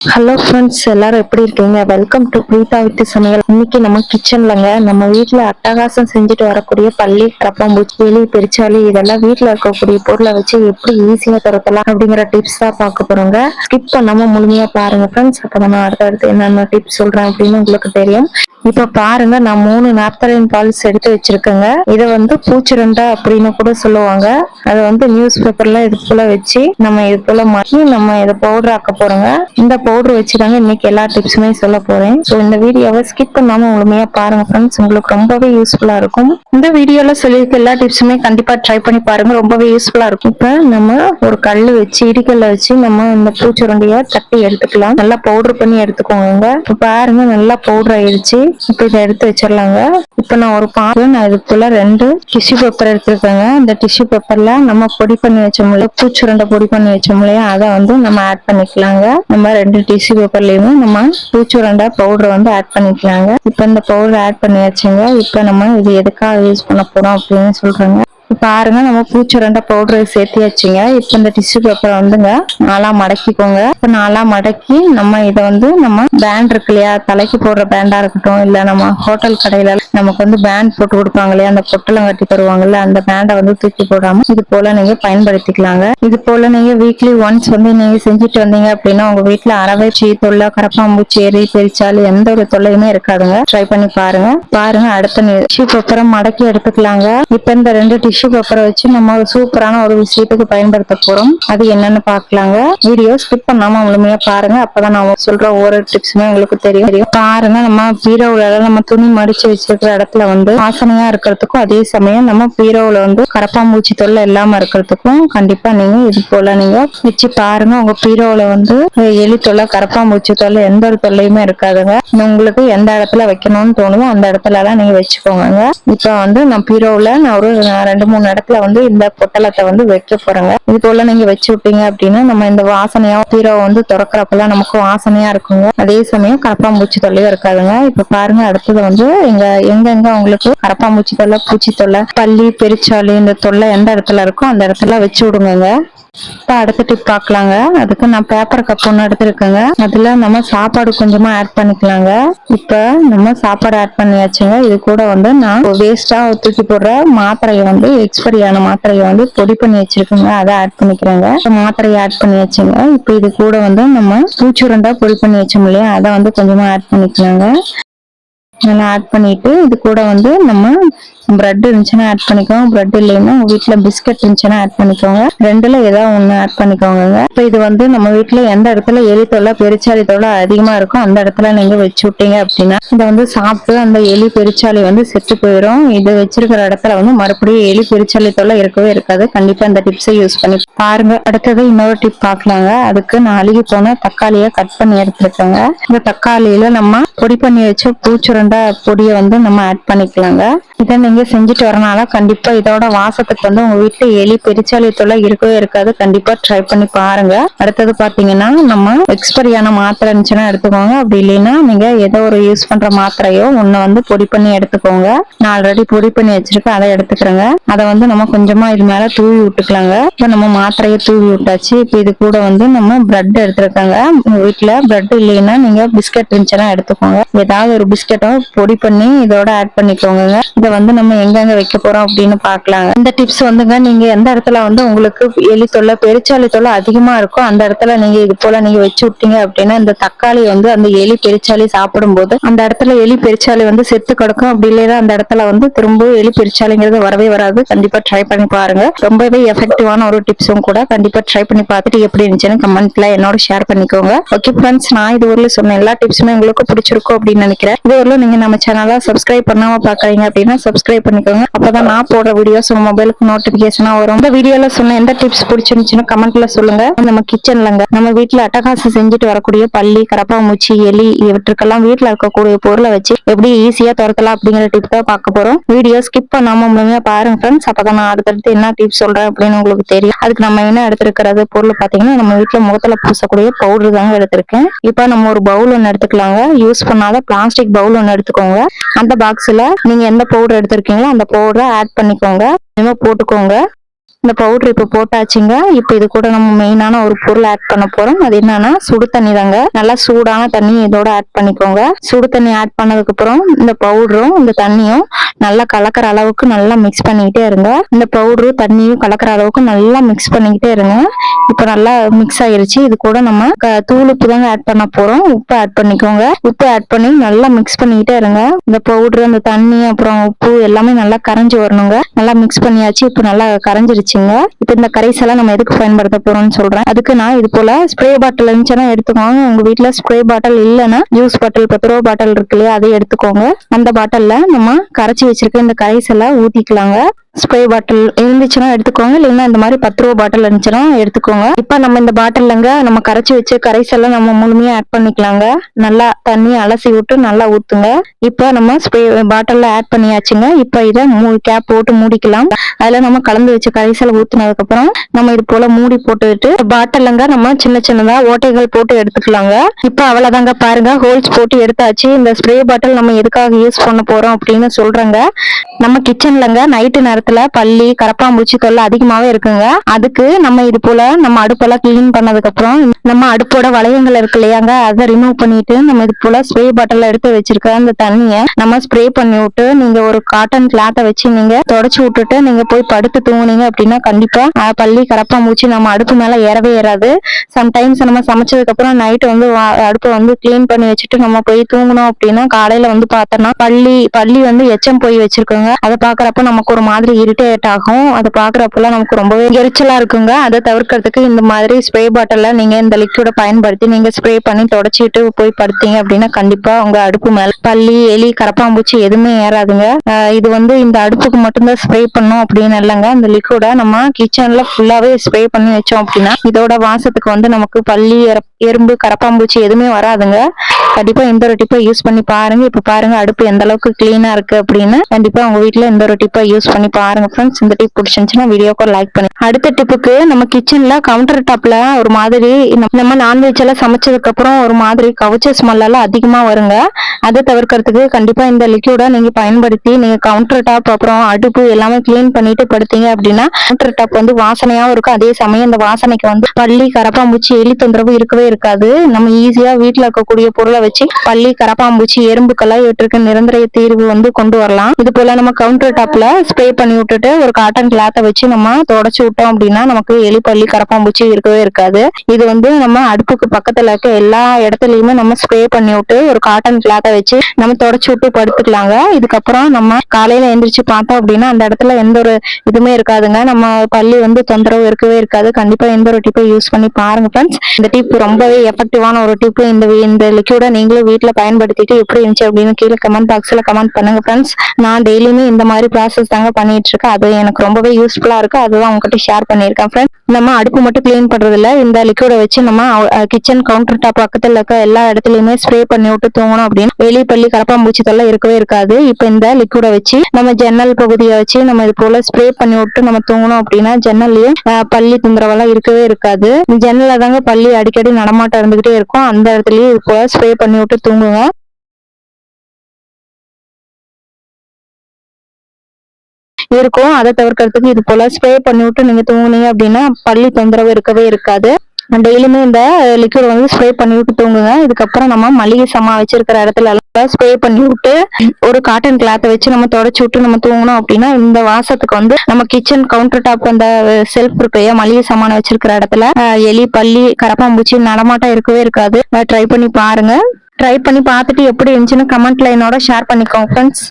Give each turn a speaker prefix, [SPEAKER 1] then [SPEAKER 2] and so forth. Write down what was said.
[SPEAKER 1] Hello friends எல்லாரும் எப்படி இருக்கீங்க? வெல்கம் டு பிரீதா வித்து சமையல் இன்னைக்கு நம்ம கிச்சன்லங்க நம்ம வீட்டில் அட்டகாசம் செஞ்சுட்டு வரக்கூடிய பள்ளி கப்பம்பூச்சி எலி பெருச்சாலி இதெல்லாம் வீட்டில் இருக்கக்கூடிய பொருளை வச்சு எப்படி ஈஸியாக துரத்தலாம் அப்படிங்கிற டிப்ஸ் தான் பார்க்க போறோங்க. ஸ்கிப் பண்ணாமல் முழுமையா பாருங்க ஃப்ரெண்ட்ஸ் அப்போ நம்ம அடுத்தடுத்து என்னென்ன டிப்ஸ் சொல்றேன் அப்படின்னு உங்களுக்கு தெரியும். இப்ப பாருங்க நான் மூணு நாப்தலின் பால்ஸ் எடுத்து வச்சிருக்கேங்க. இதை வந்து பூச்சிரண்டா அப்படின்னு கூட சொல்லுவாங்க. அதை வந்து நியூஸ் பேப்பர்ல இது போல வச்சு நம்ம இது போல மக்கி நம்ம இதை பவுடர் ஆக்க போறோங்க. இந்த பவுடர் வச்சுதாங்க இன்னைக்கு எல்லா டிப்ஸுமே சொல்ல போறேன். ஸோ இந்த வீடியோவை ஸ்கிப் பண்ணாம முழுமையா பாருங்க ஃப்ரெண்ட்ஸ் உங்களுக்கு ரொம்பவே யூஸ்ஃபுல்லா இருக்கும். இந்த வீடியோல சொல்லியிருக்க எல்லா டிப்ஸுமே கண்டிப்பா ட்ரை பண்ணி பாருங்க. ரொம்பவே யூஸ்ஃபுல்லா இருக்கும். இப்ப நம்ம ஒரு கல் வச்சு இடிக்கல்ல வச்சு நம்ம இந்த பூச்சிரண்டிய தட்டி எடுத்துக்கலாம். நல்லா பவுடர் பண்ணி எடுத்துக்கோங்க. இப்போ பாருங்க நல்லா பவுடர் ஆயிடுச்சு. இப்ப இதை எடுத்து வச்சிடலாங்க. இப்ப நான் ஒரு பால் நான் இதுக்குள்ள ரெண்டு டிஷ்யூ பேப்பர் எடுத்துருக்கேங்க. இந்த டிஷ்யூ பேப்பர்ல நம்ம பொடி பண்ணி வச்சோம் இல்லையா பூச்சுருண்டை பொடி பண்ணி வச்சோம் இல்லையா அதை வந்து நம்ம ஆட் பண்ணிக்கலாங்க. நம்ம ரெண்டு டிஷ்யூ பேப்பர்லயுமே நம்ம பூச்சுருண்டை பவுடர் வந்து ஆட் பண்ணிக்கலாங்க. இப்ப இந்த பவுடர் ஆட் பண்ணியாச்சுங்க. இப்ப நம்ம இது எதுக்காக யூஸ் பண்ண போறோம் அப்படின்னு சொல்றாங்க. பாருங்க நம்ம பூச்சுரண்டை பவுடரை சேர்த்தியாச்சுங்க இப்போ இந்த டிஷ்யூ பேப்பரை வந்துங்க நாலா மடக்கிக்கோங்க. இப்போ நாலா மடக்கி நம்ம இதை வந்து நம்ம பேண்ட் இருக்கு இல்லையா தலைக்கு போடுற பேண்டா இருக்கட்டும் இல்ல நம்ம ஹோட்டல் கடையில நமக்கு வந்து பேண்ட் போட்டு கொடுப்பாங்க இல்லையா அந்த பொட்டலம் கட்டி தருவாங்கல்ல அந்த பேண்டை வந்து தூக்கி போடாம இது போல நீங்க பயன்படுத்திக்கலாங்க. இது போல நீங்க வீக்லி ஒன்ஸ் வந்து நீங்க செஞ்சுட்டு வந்தீங்க அப்படின்னா உங்க வீட்டுல சீ தொல்லை கரப்பாம்பூச்சி எரி பெரிச்சாலு எந்த ஒரு தொல்லையுமே இருக்காதுங்க. ட்ரை பண்ணி பாருங்க. பாருங்க அடுத்த டிஷ்யூ பேப்பரை மடக்கி எடுத்துக்கலாங்க. இப்ப இந்த ரெண்டு டிஷ்யூ டிஷ்யூ பேப்பரை வச்சு நம்ம ஒரு சூப்பரான ஒரு விஷயத்துக்கு பயன்படுத்த போறோம். அது என்னன்னு பாக்கலாங்க வீடியோ ஸ்கிப் பண்ணாம முழுமையா பாருங்க. அப்பதான் நான் சொல்ற ஒவ்வொரு டிப்ஸுமே உங்களுக்கு தெரியும். தெரியும் பாருங்க. நம்ம பீரோவுல நம்ம துணி மடிச்சு வச்சிருக்கிற இடத்துல வந்து வாசனையா இருக்கிறதுக்கும் அதே சமயம் நம்ம பீரோவுல வந்து கரப்பாம்பூச்சி தொல்லை இல்லாம இருக்கிறதுக்கும் கண்டிப்பா நீங்க இது போல நீங்க வச்சு பாருங்க. உங்க பீரோவுல வந்து எலி தொல்லை கரப்பாம்பூச்சி தொல்லை எந்த ஒரு தொல்லையுமே இருக்காதுங்க. உங்களுக்கு எந்த இடத்துல வைக்கணும்னு தோணுதோ அந்த இடத்துல எல்லாம் நீங்க வச்சுக்கோங்க. இப்ப வந்து நான் பீரோவுல நான் ஒரு ரெண்டு மூணு இடத்துல வந்து இந்த பொட்டலத்தை வந்து வைக்க போறேங்க. இது போல நீங்க வச்சு விட்டீங்க அப்படின்னா நம்ம இந்த வாசனையா பீரோவை வந்து திறக்கிறப்பெல்லாம் நமக்கு வாசனையா இருக்குங்க. அதே சமயம் கரப்பாம்பூச்சி தொல்லையும் இருக்காதுங்க. இப்ப பாருங்க அடுத்தது வந்து எங்க எங்கெங்க உங்களுக்கு கரப்பாம்பூச்சி தொல்லை பூச்சி தொல்லை பள்ளி பெருச்சாலி இந்த தொல்லை எந்த இடத்துல இருக்கோ அந்த இடத்துல வச்சு விடுங்க இப்போ அடுத்த டிப் பார்க்கலாங்க அதுக்கு நான் பேப்பர் கப் ஒன்று எடுத்துருக்கேங்க. அதில் நம்ம சாப்பாடு கொஞ்சமாக ஆட் பண்ணிக்கலாங்க. இப்போ நம்ம சாப்பாடு ஆட் பண்ணியாச்சுங்க. இது கூட வந்து நான் வேஸ்ட்டாக தூக்கி போடுற மாத்திரையை வந்து எக்ஸ்பைரி ஆன மாத்திரையை வந்து பொடி பண்ணி வச்சிருக்கோங்க. அதை ஆட் பண்ணிக்கிறேங்க. மாத்திரையை ஆட் பண்ணியாச்சுங்க. இப்போ இது கூட வந்து நம்ம பூச்சுருண்டா பொடி பண்ணி வச்சோம் இல்லையா? அதை வந்து கொஞ்சமாக ஆட் பண்ணிக்கலாங்க. நல்லா ஆட் பண்ணிட்டு இது கூட வந்து நம்ம பிரெட் இருந்துச்சுன்னா ஆட் பண்ணிக்கோங்க. பிரெட் இல்லைன்னா உங்க வீட்டுல பிஸ்கட் இருந்துச்சுன்னா ஆட் பண்ணிக்கோங்க. ரெண்டுல ஏதாவது ஒண்ணு ஆட் பண்ணிக்கோங்க இப்போ இது வந்து நம்ம வீட்டுல எந்த இடத்துல எலி தொல்லை பெருச்சாலி தொல்லை அதிகமா இருக்கும் அந்த இடத்துல நீங்க வச்சு விட்டீங்க அப்படின்னா இதை வந்து சாப்பிட்டு அந்த எலி பெருச்சாலி வந்து செத்து போயிடும் இது வச்சிருக்கிற இடத்துல வந்து மறுபடியும் எலி பெருச்சாலி தொல்லை இருக்கவே இருக்காது. கண்டிப்பா அந்த டிப்ஸை யூஸ் பண்ணி பாருங்க. அடுத்தது இன்னொரு டிப் பார்க்கலாங்க. அதுக்கு நான் அழுகி போன தக்காளியை கட் பண்ணி எடுத்துருக்கேங்க. இந்த தக்காளியில நம்ம பொடி பண்ணி வச்ச பூச்சுரண்டு பொடியை வந்து நம்ம ஆட் பண்ணிக்கலாங்க. இதை நீங்க செஞ்சுட்டு வரனால கண்டிப்பா இதோட வாசத்துக்கு வந்து உங்க வீட்டுல எலி பெருச்சாலி தொல்லை இருக்கவே இருக்காது. கண்டிப்பா ட்ரை பண்ணி பாருங்க. அடுத்தது பாத்தீங்கன்னா நம்ம எக்ஸ்பரியான மாத்திரை இருந்துச்சுன்னா எடுத்துக்கோங்க. அப்படி இல்லைன்னா நீங்க ஏதோ ஒரு யூஸ் பண்ற மாத்திரையோ ஒன்னு வந்து பொடி பண்ணி எடுத்துக்கோங்க. நான் ஆல்ரெடி பொடி பண்ணி வச்சிருக்கேன். அதை எடுத்துக்கிறேங்க. அதை வந்து நம்ம கொஞ்சமா இது மேல தூவி விட்டுக்கலாங்க. இப்ப நம்ம மாத்திரையை தூவி விட்டாச்சு. இப்ப இது கூட வந்து நம்ம பிரெட் எடுத்துருக்காங்க. உங்க வீட்டுல பிரெட் இல்லைன்னா நீங்க பிஸ்கட் இருந்துச்சுன்னா எடுத்துக்கோங்க. ஏதாவது ஒரு பிஸ்கட்டோ பொடி பண்ணி இதோட ஆட் பண்ணிக்கோங்க இதை வந்து நம்ம எங்கெங்க வைக்க போறோம் அப்படின்னு பாக்கலாம் இந்த டிப்ஸ் வந்துங்க நீங்க எந்த இடத்துல வந்து உங்களுக்கு எலி தொல்லை பெருச்சாளி தொல்லை அதிகமா இருக்கும் அந்த இடத்துல நீங்க இது போல நீங்க வச்சு விட்டீங்க அப்படின்னா இந்த தக்காளி வந்து அந்த எலி பெருச்சாளி சாப்பிடும் போது அந்த இடத்துல எலி பெருச்சாளி வந்து செத்து கிடக்கும் அப்படி இல்லையா அந்த இடத்துல வந்து திரும்ப எலி பெருச்சாளிங்கிறது வரவே வராது. கண்டிப்பா ட்ரை பண்ணி பாருங்க. ரொம்பவே எஃபெக்டிவான ஒரு டிப்ஸும் கூட கண்டிப்பா ட்ரை பண்ணி பார்த்துட்டு எப்படி இருந்துச்சுன்னு கமெண்ட்ல என்னோட ஷேர் பண்ணிக்கோங்க. ஓகே ஃப்ரெண்ட்ஸ் நான் இது ஊர்ல சொன்ன எல்லா டிப்ஸுமே உங்களுக்கு பிடிச்சிருக்கும் அப்படின்னு நினைக்கிறேன். இது ஊர்ல நீங்க நம்ம சேனலை சப்ஸ்கிரைப் பண்ணாம பாக்குறீங்க அப்படின்னா சப்ஸ்கிரைப் பண்ணிக்கோங்க. அப்பதான் நான் போடுற வீடியோஸ் உங்க மொபைலுக்கு நோட்டிபிகேஷனா வரும். இந்த வீடியோல சொன்ன எந்த டிப்ஸ் பிடிச்சிருந்துச்சுன்னு கமெண்ட்ல சொல்லுங்க. நம்ம கிச்சன்லங்க நம்ம வீட்டுல அட்டகாசம் செஞ்சுட்டு வரக்கூடிய பள்ளி கரப்பாம்பூச்சி எலி இவற்றுக்கெல்லாம் வீட்டுல இருக்கக்கூடிய பொருளை வச்சு எப்படி ஈஸியா துரத்தலாம் அப்படிங்கிற டிப் தான் பார்க்க போறோம். வீடியோ ஸ்கிப் பண்ணாம முழுமையா பாருங்க ஃப்ரெண்ட்ஸ் அப்பதான் நான் அடுத்தடுத்து என்ன டிப்ஸ் சொல்றேன் அப்படின்னு உங்களுக்கு தெரியும். அதுக்கு நம்ம என்ன எடுத்திருக்கிறது? பொருள் பாத்தீங்கன்னா நம்ம வீட்டுல முகத்துல பூசக்கூடிய பவுடர் தாங்க எடுத்திருக்கேன். இப்ப நம்ம ஒரு பவுல் ஒன்று எடுத்துக்கலாங்க. யூஸ் பண்ணாத பிளாஸ்டிக் பவுல் ஒன்று எடுத்துக்கோங்க. அந்த பாக்ஸில் நீங்கள் எந்த பவுடர் எடுத்திருக்கீங்களோ அந்த பவுடரை ஆட் பண்ணிக்கோங்க. போட்டுக்கோங்க. இந்த பவுடர் இப்போ போட்டாச்சுங்க. இப்போ இது கூட நம்ம மெயினான ஒரு பொருள் ஆட் பண்ண போறோம். அது என்னன்னா சுடு தண்ணி தாங்க. நல்லா சூடான தண்ணி இதோட ஆட் பண்ணிக்கோங்க. சுடு தண்ணி ஆட் பண்ணதுக்கு அப்புறம் இந்த பவுடரும் இந்த தண்ணியும் நல்லா கலக்கிற அளவுக்கு நல்லா மிக்ஸ் பண்ணிக்கிட்டே இருங்க. இந்த பவுடரும் தண்ணியும் கலக்கிற அளவுக்கு நல்லா மிக்ஸ் பண்ணிக்கிட்டே இருங்க. இப்போ நல்லா மிக்ஸ் ஆயிருச்சு. இது கூட நம்ம தூள் உப்பு தாங்க ஆட் பண்ண போறோம். உப்பு ஆட் பண்ணிக்கோங்க. உப்பு ஆட் பண்ணி நல்லா மிக்ஸ் பண்ணிக்கிட்டே இருங்க. இந்த பவுடர் அந்த தண்ணி அப்புறம் உப்பு எல்லாமே நல்லா கரைஞ்சி வரணுங்க. நல்லா மிக்ஸ் பண்ணியாச்சு. இப்போ நல்லா கரைஞ்சிருச்சுங்க. இப்போ இந்த கரைசெல்லாம் நம்ம எதுக்கு பயன்படுத்த போறோம்னு சொல்றேன். அதுக்கு நான் இது போல ஸ்ப்ரே பாட்டில் இருந்துச்சுன்னா எடுத்துக்கோங்க. உங்க வீட்டுல ஸ்ப்ரே பாட்டில் இல்லைன்னா ஜூஸ் பாட்டில் பத்து ரூபா பாட்டில் இருக்கு இல்லையா அதை எடுத்துக்கோங்க. அந்த பாட்டில்ல நம்ம கரைச்சி வச்சிருக்க இந்த கரைசலை ஊத்திக்கலாங்க. ஸ்ப்ரே பாட்டில் இருந்துச்சுன்னா எடுத்துக்கோங்க. இல்லைன்னா இந்த மாதிரி பத்து ரூபா பாட்டில் இருந்துச்சுன்னா எடுத்துக்கோங்க. இப்போ நம்ம இந்த பாட்டில்லங்க நம்ம கரைச்சி வச்சு கரைசல்லாம் நம்ம முழுமையாக ஆட் பண்ணிக்கலாங்க. நல்லா தண்ணி அலசி விட்டு நல்லா ஊற்றுங்க இப்போ நம்ம ஸ்ப்ரே பாட்டிலில் ஆட் பண்ணியாச்சுங்க. இப்போ இதை மூ கேப் போட்டு மூடிக்கலாம். அதில் நம்ம கலந்து வச்ச கரைசல் ஊற்றுனதுக்கப்புறம் நம்ம இது போல் மூடி போட்டுட்டு பாட்டில்லங்க நம்ம சின்ன சின்னதாக ஓட்டைகள் போட்டு எடுத்துக்கலாங்க. இப்போ அவ்வளோதாங்க பாருங்க. ஹோல்ஸ் போட்டு எடுத்தாச்சு. இந்த ஸ்ப்ரே பாட்டில் நம்ம எதுக்காக யூஸ் பண்ண போகிறோம் அப்படின்னு சொல்கிறாங்க நம்ம கிச்சன்லங்க நைட்டு மரத்துல பள்ளி கரப்பாம்பூச்சி தொல்லை அதிகமாவே இருக்குங்க. அதுக்கு நம்ம இது போல நம்ம அடுப்பெல்லாம் கிளீன் பண்ணதுக்கு அப்புறம் நம்ம அடுப்போட வளையங்கள் இருக்கு இல்லையாங்க அதை ரிமூவ் பண்ணிட்டு நம்ம இது போல ஸ்ப்ரே பாட்டில் எடுத்து வச்சிருக்க அந்த தண்ணியை நம்ம ஸ்ப்ரே பண்ணி விட்டு நீங்க ஒரு காட்டன் கிளாத்தை வச்சு நீங்க தொடச்சு விட்டுட்டு நீங்க போய் படுத்து தூங்குனீங்க அப்படின்னா கண்டிப்பா பள்ளி கரப்பாம்பூச்சி நம்ம அடுப்பு மேல ஏறவே ஏறாது. சம்டைம்ஸ் நம்ம சமைச்சதுக்கு அப்புறம் நைட் வந்து அடுப்பை வந்து க்ளீன் பண்ணி வச்சுட்டு நம்ம போய் தூங்கணும் அப்படின்னா காலையில வந்து பார்த்தோம்னா பள்ளி பள்ளி வந்து எச்சம் போய் வச்சிருக்கோங்க. அதை பாக்குறப்ப நமக்கு ஒரு மாதிரி இரிட்டேட் ஆகும். அதை பார்க்குறப்பெல்லாம் நமக்கு ரொம்பவே எரிச்சலா இருக்குங்க. அதை தவிர்க்கிறதுக்கு இந்த மாதிரி ஸ்ப்ரே பாட்டில்ல நீங்க இந்த லிக்விட பயன்படுத்தி நீங்க ஸ்ப்ரே பண்ணி தொடச்சிட்டு போய் படுத்தீங்க அப்படின்னா கண்டிப்பா உங்க அடுப்பு மேல பள்ளி எலி கரப்பாம்பூச்சி எதுவுமே ஏறாதுங்க. இது வந்து இந்த அடுப்புக்கு மட்டும்தான் ஸ்ப்ரே பண்ணும் அப்படின்னு இல்லைங்க. இந்த லிக்விட நம்ம கிச்சன்ல ஃபுல்லாவே ஸ்ப்ரே பண்ணி வச்சோம் அப்படின்னா இதோட வாசத்துக்கு வந்து நமக்கு பள்ளி எற- எறும்பு கரப்பாம்பூச்சி எதுவுமே வராதுங்க. கண்டிப்பா இந்த ஒரு டிப்பை யூஸ் பண்ணி பாருங்க. இப்ப பாருங்க அடுப்பு எந்த அளவுக்கு கிளீனா இருக்கு அப்படின்னு. கண்டிப்பா உங்க வீட்டுல இந்த ஒரு டிப்பை யூஸ் பண்ணி பாருங்க ஃப்ரெண்ட்ஸ் இந்த டிப் பிடிச்சிருந்துச்சுன்னா வீடியோக்கு லைக் பண்ணி. அடுத்த டிப்புக்கு நம்ம கிச்சன்ல கவுண்டர் டாப்ல ஒரு மாதிரி நம்ம- நான்வெஜ் எல்லாம் சமைச்சதுக்கு அப்புறம் ஒரு மாதிரி கவுச்ச ஸ்மெல் எல்லாம் அதிகமா வருங்க. அதை தவிர்க்கிறதுக்கு கண்டிப்பா இந்த லிக்யூட நீங்க பயன்படுத்தி நீங்க கவுண்டர் டாப் அப்புறம் அடுப்பு எல்லாமே க்ளீன் பண்ணிட்டு படுத்தீங்க அப்படின்னா கவுண்டர் டாப் வந்து வாசனையாவும் இருக்கும். அதே சமயம் இந்த வாசனைக்கு வந்து பள்ளி கரப்பாம்பூச்சி எலி தொந்தரவு இருக்கவே இருக்காது. நம்ம ஈஸியா வீட்டுல இருக்கக்கூடிய பொருளை வச்சு பள்ளி கரப்பாம்பூச்சி எறும்புக்கெல்லாம் இவற்றுக்கு நிரந்தர தீர்வு வந்து கொண்டு வரலாம். இது போல நம்ம கவுண்டர் டாப்ல ஸ்ப்ரே பண்ணி விட்டுட்டு ஒரு காட்டன் கிளாத்தை வச்சு நம்ம தொடச்சு விட்டோம் அப்படின்னா நமக்கு எலி பள்ளி கரப்பாம்பூச்சி இருக்கவே இருக்காது. இது வந்து நம்ம அடுப்புக்கு பக்கத்துல இருக்க எல்லா இடத்துலயுமே நம்ம ஸ்ப்ரே பண்ணி விட்டு ஒரு காட்டன் கிளாத்தை வச்சு நம்ம தொடச்சு விட்டு படுத்துக்கலாங்க. இதுக்கப்புறம் நம்ம காலையில எந்திரிச்சு பார்த்தோம் அப்படின்னா அந்த இடத்துல எந்த ஒரு இதுவுமே இருக்காதுங்க. நம்ம பள்ளி வந்து தொந்தரவு இருக்கவே இருக்காது. கண்டிப்பா எந்த ஒரு டிப்பை யூஸ் பண்ணி பாருங்க ஃப்ரெண்ட்ஸ் இந்த டிப் ரொம்பவே எஃபெக்டிவான ஒரு டிப்பு இந்த இந்த லிக்யூடை நீங்களும் வீட்டில் பயன்படுத்திட்டு எப்படி இருந்துச்சு அப்படின்னு கீழே கமெண்ட் பாக்ஸில் கமெண்ட் பண்ணுங்க ஃப்ரெண்ட்ஸ் நான் டெய்லியுமே இந்த மாதிரி ப்ராசஸ் தாங்க பண்ணிட்டு இருக்கேன். அது எனக்கு ரொம்பவே யூஸ்ஃபுல்லாக இருக்கு. அதுதான் உங்ககிட்ட ஷேர் பண்ணியிருக்கேன் ஃப்ரெண்ட்ஸ் நம்ம அடுப்பு மட்டும் க்ளீன் பண்ணுறதில்ல இந்த லிக்யூடை வச்சு நம்ம கிச்சன் கவுண்டர் டாப் பக்கத்தில் இருக்க எல்லா இடத்துலையுமே ஸ்ப்ரே பண்ணி விட்டு தூங்கணும் அப்படின்னு. வெளி பள்ளி கரப்பாம்பூச்சி தொல்லை இருக்கவே இருக்காது. இப்போ இந்த லிக்யூடை வச்சு நம்ம ஜன்னல் பகுதியை வச்சு நம்ம இது போல ஸ்ப்ரே பண்ணி விட்டு நம்ம தூங்கணும் அப்படின்னா ஜன்னல்லையும் பள்ளி தொந்தரவெல்லாம் இருக்கவே இருக்காது. ஜன்னல்ல தாங்க பள்ளி அடிக்கடி நடமாட்டம் இருந்துகிட்டே இருக்கும். அந்த இடத்துலயே இது போல ஸ்ப்ரே பண்ணி விட்டு தூங்குங்க இருக்கும். அதை தவிர்க்கிறதுக்கு இது போல ஸ்ப்ரே பண்ணி விட்டு நீங்க தூங்குனீங்க அப்படின்னா பள்ளி தொந்தரவு இருக்கவே இருக்காது. டெய்லியுமே இந்த லிக்விட் வந்து ஸ்ப்ரே பண்ணி விட்டு தூங்குங்க இதுக்கப்புறம் நம்ம மளிகை சாமான் வச்சிருக்கிற இடத்துல எல்லாம் ஸ்ப்ரே பண்ணி விட்டு ஒரு காட்டன் கிளாத்தை வச்சு நம்ம தொடச்சு விட்டு நம்ம தூங்கணும் அப்படின்னா இந்த வாசத்துக்கு வந்து நம்ம கிச்சன் கவுண்டர் டாப் அந்த செல்ஃப் இருக்கையா மளிகை சாமான வச்சிருக்கிற இடத்துல எலி பள்ளி கரப்பாம்பூச்சி நடமாட்டம் இருக்கவே இருக்காது. ட்ரை பண்ணி பாருங்க. ட்ரை பண்ணி பார்த்துட்டு எப்படி இருந்துச்சுன்னு கமெண்ட்ல என்னோட ஷேர் பண்ணிக்கோங்க ஃப்ரெண்ட்ஸ்